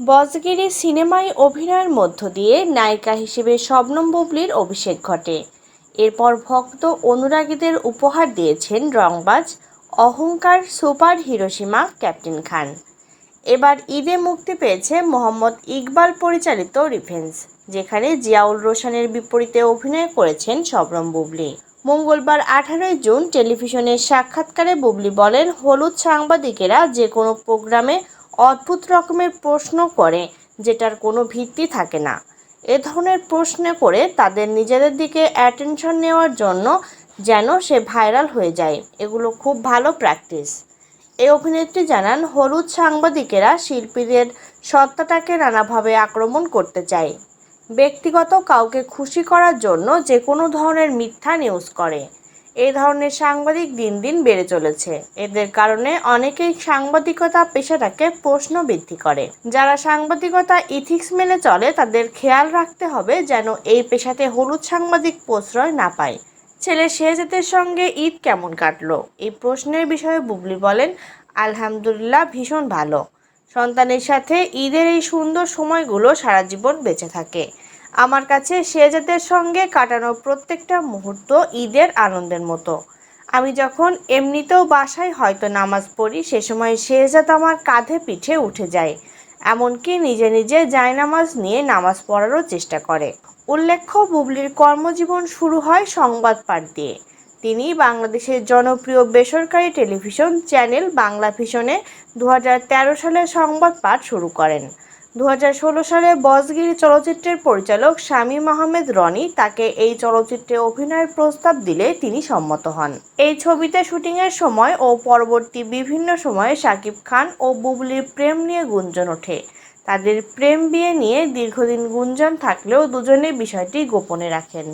বজগিরি সিনেমায় অভিনয়ের মধ্য দিয়ে নায়িকা হিসেবে শবনম বুবলির অভিষেক ঘটে। এরপর ভক্ত অনুরাগীদের উপহার দিয়েছেন রংবাজ, অহংকার সুপার হিরোসীমা ক্যাপ্টেন খান। এবার ঈদে মুক্তি পেয়েছে মোহাম্মদ ইকবাল পরিচালিত রিভেন্স যেখানে জিয়াউল রোশনের বিপরীতে অভিনয় করেছেন শবনম বুবলি। মঙ্গলবার আঠারোই জুন টেলিভিশনের সাক্ষাৎকারে বুবলি বলেন, হলুদ সাংবাদিকেরা যে কোনো প্রোগ্রামে অদ্ভুত রকমের প্রশ্ন করে যেটার কোনো ভিত্তি থাকে না। এ ধরনের প্রশ্নে করে তাদের নিজেদের দিকে অ্যাটেনশন নেওয়ার জন্য যেন সে ভাইরাল হয়ে যায়। এগুলো খুব ভালো প্র্যাকটিস এই অভিনেত্রী জানান, হলুদ সাংবাদিকেরা শিল্পীদের সত্তাটাকে নানাভাবে আক্রমণ করতে চায়। ব্যক্তিগত কাউকে খুশি করার জন্য যে কোনো ধরনের মিথ্যা নিউজ করে। এই ধরনের সাংবাদিক দিন দিন বেড়ে চলেছে। এদের কারণে অনেকেই সাংবাদিকতা পেশাটাকে প্রশ্ন বৃদ্ধি করে। যারা সাংবাদিকতা ইথিক্স মেনে চলে, তাদের খেয়াল রাখতে হবে যেন এই পেশাতে হলুদ সাংবাদিক প্রশ্রয় না পায়। ছেলে শেহজাদের সঙ্গে ঈদ কেমন কাটলো? এই প্রশ্নের বিষয়ে বুবলি বলেন, আলহামদুলিল্লাহ, ভীষণ ভালো। সন্তানের সাথে ঈদের এই সুন্দর সময়গুলো সারা জীবন বেঁচে থাকে। আমার কাছে শেহজাদের সঙ্গে কাটানো প্রত্যেকটা মুহূর্ত ঈদের আনন্দের মতো। আমি যখন এমনিতেও বাসায় হয়তো নামাজ পড়ি, সে সময় শেহজাদ আমার কাঁধে পিঠে উঠে যায়। এমনকি নিজে নিজে জায়নামাজ নিয়ে নামাজ পড়ারও চেষ্টা করে। উল্লেখ্য, বুবলির কর্মজীবন শুরু হয় সংবাদ পাঠ দিয়ে। তিনি বাংলাদেশের জনপ্রিয় বেসরকারি টেলিভিশন চ্যানেল বাংলা ভিশনে দু হাজার তেরো সালে সংবাদ পাঠ শুরু করেন। দু হাজার ষোলো সালে বজগিরি চলচ্চিত্রের পরিচালক শামীম আহমেদ রনি তাকে এই চলচ্চিত্রে অভিনয়ের প্রস্তাব দিলে তিনি সম্মত হন। এই ছবিতে শুটিংয়ের সময় ও পরবর্তী বিভিন্ন সময়ে শাকিব খান ও বুবলির প্রেম নিয়ে গুঞ্জন ওঠে। তাদের প্রেম বিয়ে নিয়ে দীর্ঘদিন গুঞ্জন থাকলেও দুজনে বিষয়টি গোপনে রাখেন।